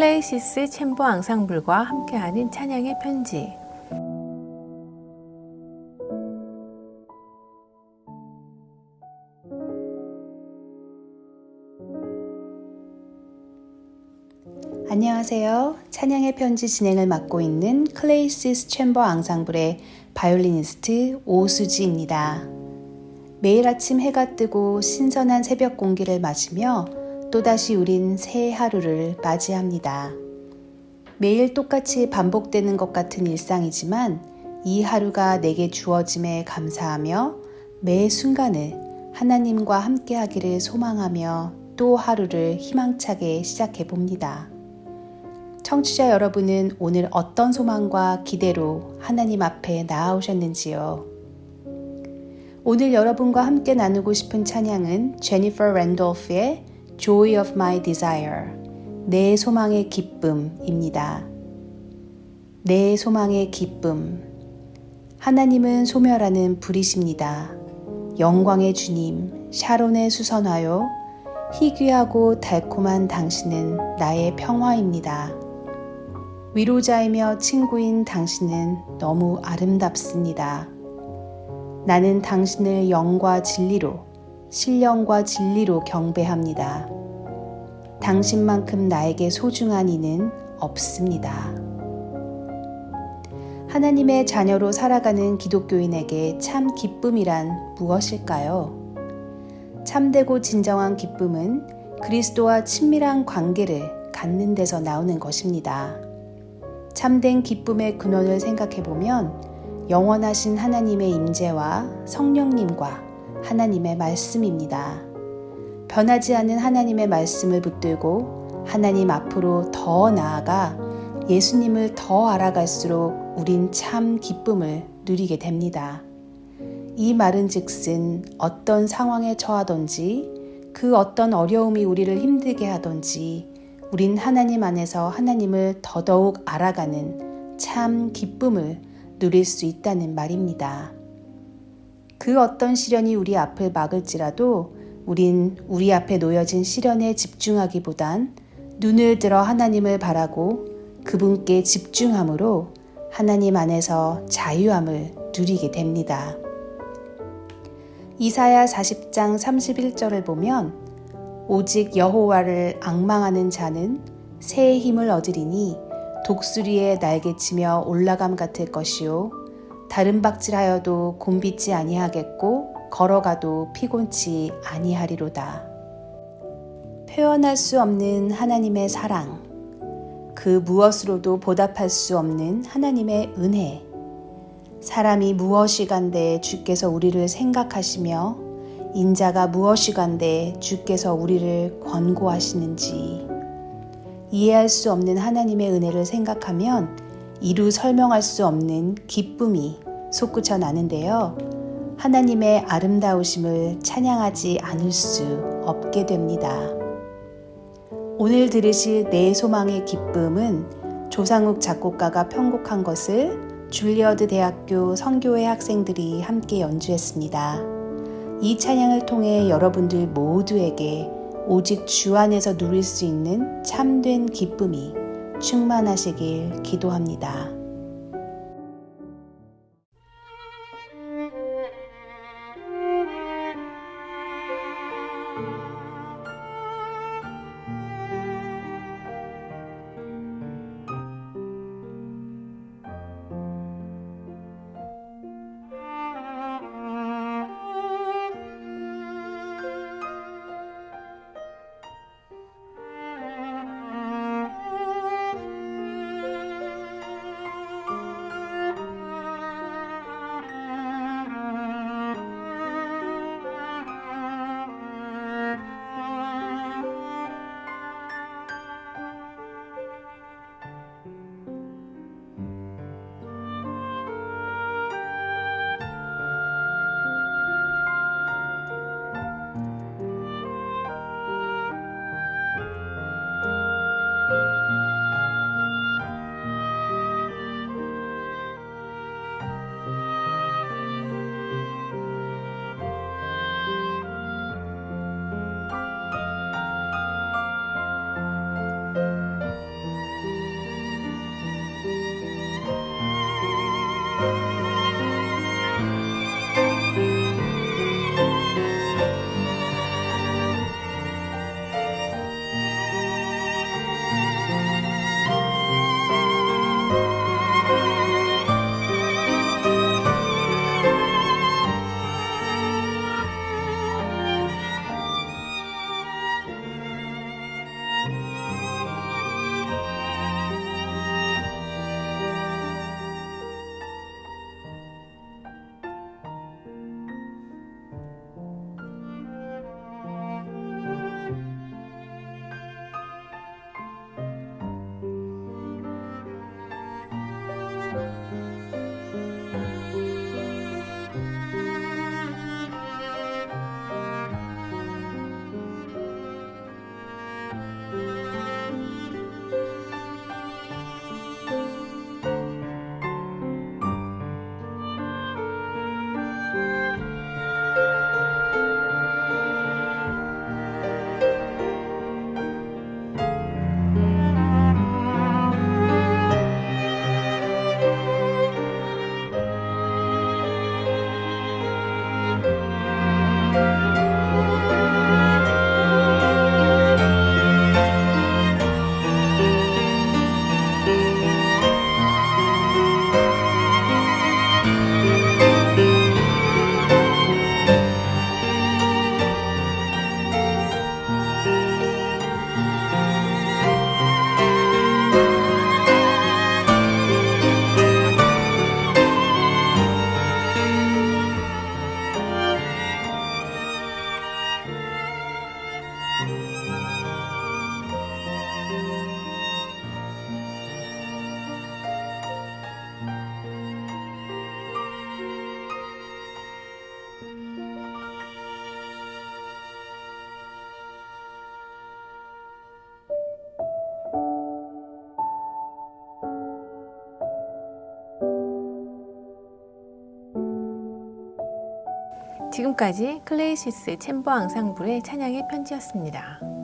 클레이시스 챔버 앙상블과 함께하는 찬양의 편지. 안녕하세요. 찬양의 편지 진행을 맡고 있는 클레이시스 챔버 앙상블의 바이올리니스트 오수지입니다. 매일 아침 해가 뜨고 신선한 새벽 공기를 마시며 또다시 우린 새 하루를 맞이합니다. 매일 똑같이 반복되는 것 같은 일상이지만 이 하루가 내게 주어짐에 감사하며 매 순간을 하나님과 함께 하기를 소망하며 또 하루를 희망차게 시작해 봅니다. 청취자 여러분은 오늘 어떤 소망과 기대로 하나님 앞에 나아오셨는지요? 오늘 여러분과 함께 나누고 싶은 찬양은 제니퍼 랜돌프의 Joy of My Desire, 내 소망의 기쁨입니다. 내 소망의 기쁨. 하나님은 소멸하는 불이십니다. 영광의 주님, 샤론의 수선화요. 희귀하고 달콤한 당신은 나의 평화입니다. 위로자이며 친구인 당신은 너무 아름답습니다. 나는 당신을 영과 진리로, 신령과 진리로 경배합니다. 당신만큼 나에게 소중한 이는 없습니다. 하나님의 자녀로 살아가는 기독교인에게 참 기쁨이란 무엇일까요? 참되고 진정한 기쁨은 그리스도와 친밀한 관계를 갖는 데서 나오는 것입니다. 참된 기쁨의 근원을 생각해 보면 영원하신 하나님의 임재와 성령님과 하나님의 말씀입니다. 변하지 않는 하나님의 말씀을 붙들고 하나님 앞으로 더 나아가 예수님을 더 알아갈수록 우린 참 기쁨을 누리게 됩니다. 이 말은 즉슨 어떤 상황에 처하던지 그 어떤 어려움이 우리를 힘들게 하던지 우린 하나님 안에서 하나님을 더더욱 알아가는 참 기쁨을 누릴 수 있다는 말입니다. 그 어떤 시련이 우리 앞을 막을지라도 우린 우리 앞에 놓여진 시련에 집중하기보단 눈을 들어 하나님을 바라고 그분께 집중함으로 하나님 안에서 자유함을 누리게 됩니다. 이사야 40장 31절을 보면 오직 여호와를 악망하는 자는 새의 힘을 얻으리니 독수리에 날개치며 올라감 같을 것이요 다른 박질하여도 곤비지 아니하겠고 걸어가도 피곤치 아니하리로다. 표현할 수 없는 하나님의 사랑, 그 무엇으로도 보답할 수 없는 하나님의 은혜, 사람이 무엇이간데 주께서 우리를 생각하시며 인자가 무엇이간데 주께서 우리를 권고하시는지. 이해할 수 없는 하나님의 은혜를 생각하면 이루 설명할 수 없는 기쁨이 솟구쳐 나는데요. 하나님의 아름다우심을 찬양하지 않을 수 없게 됩니다. 오늘 들으실 내 소망의 기쁨은 조상욱 작곡가가 편곡한 것을 줄리어드 대학교 성교회 학생들이 함께 연주했습니다. 이 찬양을 통해 여러분들 모두에게 오직 주 안에서 누릴 수 있는 참된 기쁨이 충만하시길 기도합니다. 지금까지 클레이시스 챔버 앙상블의 찬양의 편지였습니다.